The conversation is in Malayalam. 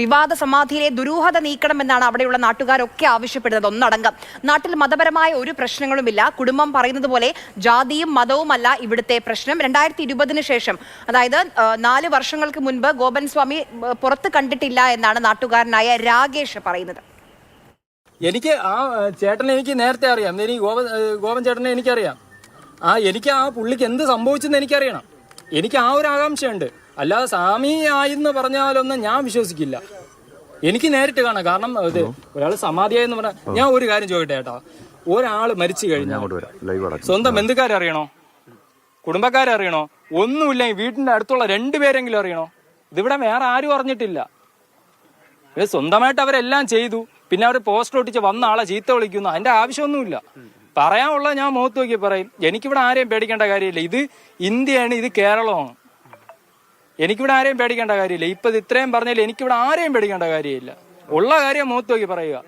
വിവാദ സമാധിയിലെ ദുരൂഹത നീക്കണമെന്നാണ് അവിടെയുള്ള നാട്ടുകാരൊക്കെ ആവശ്യപ്പെടുന്നത്. ഒന്നടങ്കം. നാട്ടിൽ മതപരമായ ഒരു പ്രശ്നങ്ങളുമില്ല. കുടുംബം പറയുന്നത് പോലെ ജാതിയും മതവുമല്ല ഇവിടുത്തെ പ്രശ്നം. രണ്ടായിരത്തി ഇരുപതിന് ശേഷം അതായത് നാല് വർഷങ്ങൾക്ക് മുൻപ് ഗോപൻ സ്വാമി പുറത്ത് കണ്ടിട്ടില്ല എന്നാണ് നാട്ടുകാരനായ രാകേഷ് പറയുന്നത്. എനിക്ക് ആ ചേട്ടനെ എനിക്ക് നേരത്തെ അറിയാം. എനിക്ക് ഗോപൻ ഗോപൻ ചേട്ടനെ എനിക്കറിയാം. ആ എനിക്ക് ആ പുള്ളിക്ക് എന്ത് സംഭവിച്ചെന്ന് എനിക്കറിയണം. എനിക്ക് ആ ഒരു ആകാംക്ഷയുണ്ട്. അല്ലാതെ സ്വാമി ആയെന്ന് പറഞ്ഞാലൊന്നും ഞാൻ വിശ്വസിക്കില്ല. എനിക്ക് നേരിട്ട് കാണാം. കാരണം ഇത് ഒരാൾ സമാധിയായെന്ന് പറഞ്ഞാൽ ഞാൻ ഒരു കാര്യം ചോദിക്കട്ടെ ഏട്ടാ ഒരാൾ മരിച്ചു കഴിഞ്ഞാൽ സ്വന്തം ബന്ധുക്കാരറിയണോ? കുടുംബക്കാരറിയണോ? കുടുംബക്കാരെ അറിയണോ ഒന്നുമില്ല ഈ വീടിന്റെ അടുത്തുള്ള രണ്ടുപേരെങ്കിലും അറിയണോ? ഇതിവിടെ വേറെ ആരും അറിഞ്ഞിട്ടില്ല. സ്വന്തമായിട്ട് അവരെല്ലാം ചെയ്തു. പിന്നെ അവർ പോസ്റ്റർ ഒട്ടിച്ച് വന്ന ആളെ ചീത്ത വിളിക്കുന്നു. അതിന്റെ ആവശ്യമൊന്നുമില്ല. പറയാനുള്ള ഞാൻ മുഖത്ത് നോക്കി പറയും. എനിക്കിവിടെ ആരെയും പേടിക്കേണ്ട കാര്യമില്ല. ഇത് ഇന്ത്യയാണ് ഇത് കേരളമാണ്. എനിക്കിവിടെ ആരെയും പേടിക്കേണ്ട കാര്യമില്ല. ഇപ്പൊ ഇത് ഇത്രയും പറഞ്ഞാൽ എനിക്കിവിടെ ആരെയും പേടിക്കേണ്ട കാര്യമില്ല. ഉള്ള കാര്യം മൂത്തോക്കി പറയുക.